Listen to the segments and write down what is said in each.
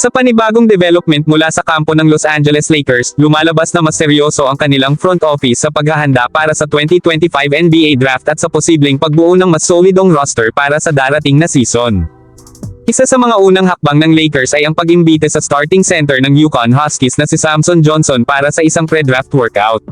Sa panibagong development mula sa kampo ng Los Angeles Lakers, lumalabas na mas seryoso ang kanilang front office sa paghahanda para sa 2025 NBA Draft at sa posibleng pagbuo ng mas solidong roster para sa darating na season. Isa sa mga unang hakbang ng Lakers ay ang pag-imbite sa starting center ng Yukon Huskies na si Samson Johnson para sa isang pre-draft workout.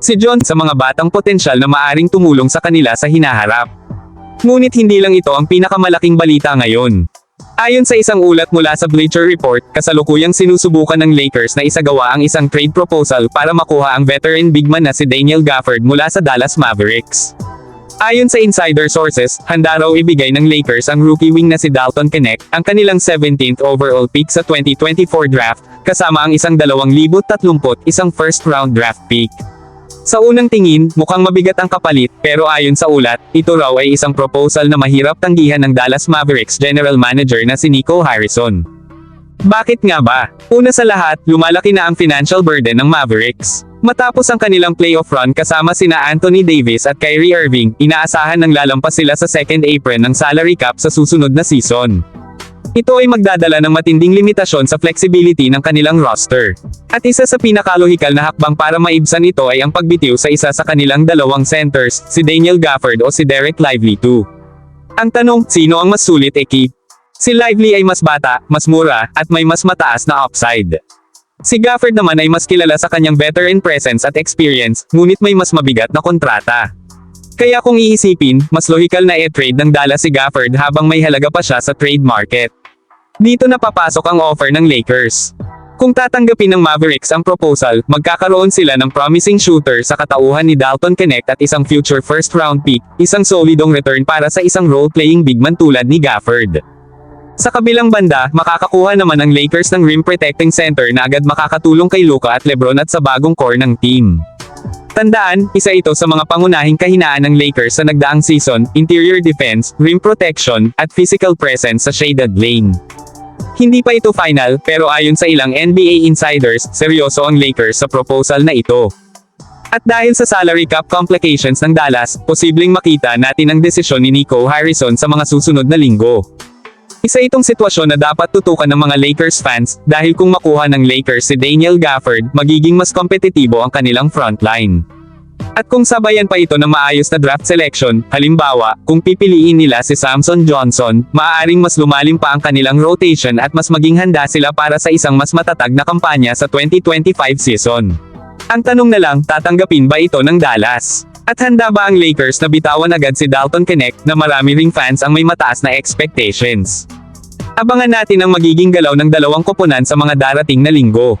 Si John sa mga batang potensyal na maaring tumulong sa kanila sa hinaharap. Ngunit hindi lang ito ang pinakamalaking balita ngayon. Ayon sa isang ulat mula sa Bleacher Report, kasalukuyang sinusubukan ng Lakers na isagawa ang isang trade proposal para makuha ang veteran bigman na si Daniel Gafford mula sa Dallas Mavericks. Ayon sa insider sources, handa raw ibigay ng Lakers ang rookie wing na si Dalton Knecht, ang kanilang 17th overall pick sa 2024 draft, kasama ang isang 2,030 isang first round draft pick. Sa unang tingin, mukhang mabigat ang kapalit, pero ayon sa ulat, ito raw ay isang proposal na mahirap tanggihan ng Dallas Mavericks general manager na si Nico Harrison. Bakit nga ba? Una sa lahat, lumalaki na ang financial burden ng Mavericks. Matapos ang kanilang playoff run kasama sina Anthony Davis at Kyrie Irving, inaasahan ng lalampas sila sa second apron ng salary cap sa susunod na season. Ito ay magdadala ng matinding limitasyon sa flexibility ng kanilang roster. At isa sa pinakalohikal na hakbang para maibsan ito ay ang pagbitiw sa isa sa kanilang dalawang centers, si Daniel Gafford o si Derek Lively II. Ang tanong, sino ang mas sulit ekip? Si Lively ay mas bata, mas mura, at may mas mataas na upside. Si Gafford naman ay mas kilala sa kanyang veteran presence at experience, ngunit may mas mabigat na kontrata. Kaya kung iisipin, mas lohikal na e-trade ng Dallas si Gafford habang may halaga pa siya sa trade market. Dito na papasok ang offer ng Lakers. Kung tatanggapin ng Mavericks ang proposal, magkakaroon sila ng promising shooter sa katauhan ni Dalton Knecht at isang future first round pick, isang solidong return para sa isang role-playing bigman tulad ni Gafford. Sa kabilang banda, makakakuha naman ang Lakers ng rim protecting center na agad makakatulong kay Luka at Lebron at sa bagong core ng team. Tandaan, isa ito sa mga pangunahing kahinaan ng Lakers sa nagdaang season, interior defense, rim protection, at physical presence sa shaded lane. Hindi pa ito final, pero ayon sa ilang NBA insiders, seryoso ang Lakers sa proposal na ito. At dahil sa salary cap complications ng Dallas, posibleng makita natin ang desisyon ni Nico Harrison sa mga susunod na linggo. Isa itong sitwasyon na dapat tutukan ng mga Lakers fans, dahil kung makuha ng Lakers si Daniel Gafford, magiging mas kompetitibo ang kanilang frontline. At kung sabayan pa ito ng maayos na draft selection, halimbawa, kung pipiliin nila si Samson Johnson, maaaring mas lumalim pa ang kanilang rotation at mas maging handa sila para sa isang mas matatag na kampanya sa 2025 season. Ang tanong na lang, tatanggapin ba ito ng Dallas? At handa ba ang Lakers na bitawan agad si Dalton Knecht na marami ring fans ang may mataas na expectations? Abangan natin ang magiging galaw ng dalawang koponan sa mga darating na linggo.